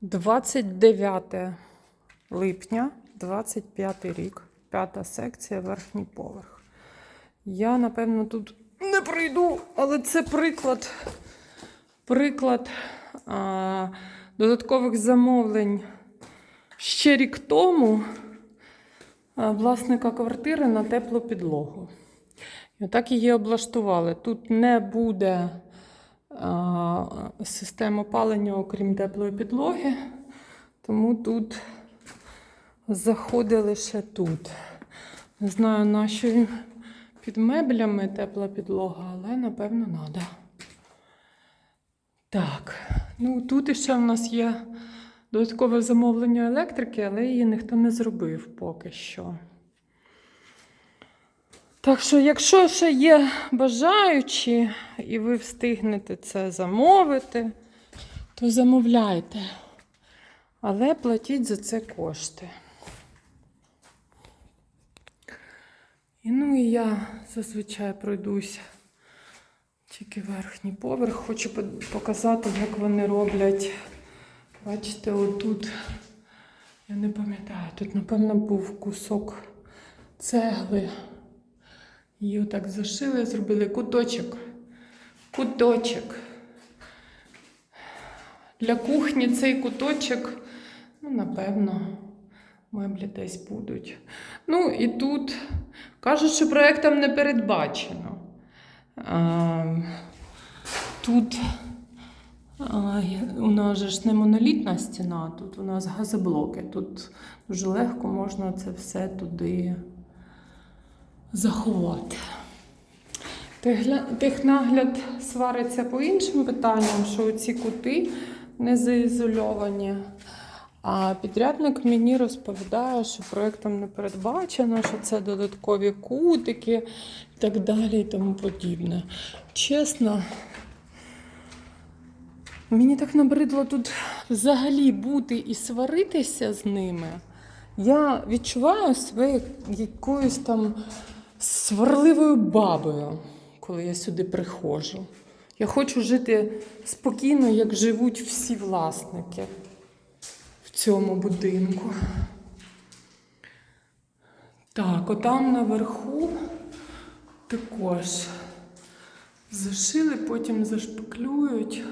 29 липня, 25 рік, п'ята секція, верхній поверх. Я, напевно, тут не прийду, але це приклад, приклад а, додаткових замовлень ще рік тому а, власника квартири на теплу підлогу. І отак її облаштували. Тут не буде систем опалення, окрім теплої підлоги, тому тут заходить лише тут. Не знаю, на що їм під меблями тепла підлога, але напевно треба. Так, ну тут ще в нас є додаткове замовлення електрики, але її ніхто не зробив поки що. Так що, якщо ще є бажаючі, і ви встигнете це замовити, то замовляйте. Але платіть за це кошти. І ну і я зазвичай пройдуся тільки верхній поверх. Хочу показати, як вони роблять. Бачите, отут, я не пам'ятаю, тут, напевно, був кусок цегли. Її отак зашили, зробили куточок. Куточок. Для кухні цей куточок, ну, напевно, меблі десь будуть. Ну і тут кажуть, що проєктом не передбачено. А, тут а, у нас же ж не монолітна стіна, тут у нас газоблоки. Тут дуже легко можна це все туди заховати. Технагляд свариться по іншим питанням, що ці кути не заізольовані. А підрядник мені розповідає, що проєктом не передбачено, що це додаткові кутики і так далі і тому подібне. Чесно, мені так набридло тут взагалі бути і сваритися з ними. Я відчуваю себе якоюсь там сварливою бабою, коли я сюди приходжу. Я хочу жити спокійно, як живуть всі власники в цьому будинку. Так, отам наверху також зашили, потім зашпаклюють.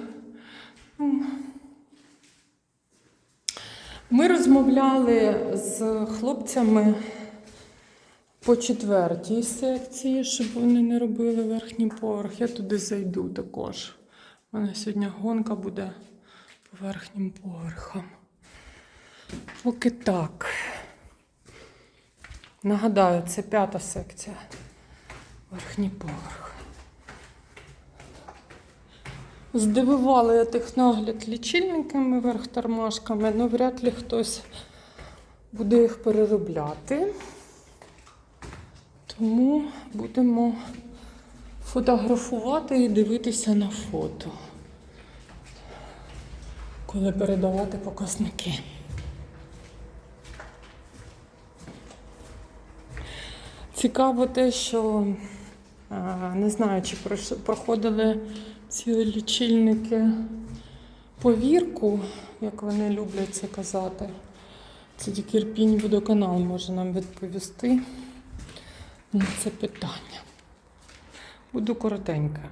Ну, ми розмовляли з хлопцями по четвертій секції, щоб вони не робили верхній поверх. Я туди зайду також. У мене сьогодні гонка буде по верхнім поверхам. Поки так. Нагадаю, це п'ята секція. Верхній поверх. Здивувала я технагляд лічильниками, верх тормашками, але вряд ли хтось буде їх переробляти. Тому будемо фотографувати і дивитися на фото, коли передавати показники. Цікаво те, що не знаю, чи проходили ці лічильники повірку, як вони люблять це казати. Це тільки Ірпінь водоканал може нам відповісти на це питання. Буду коротенька.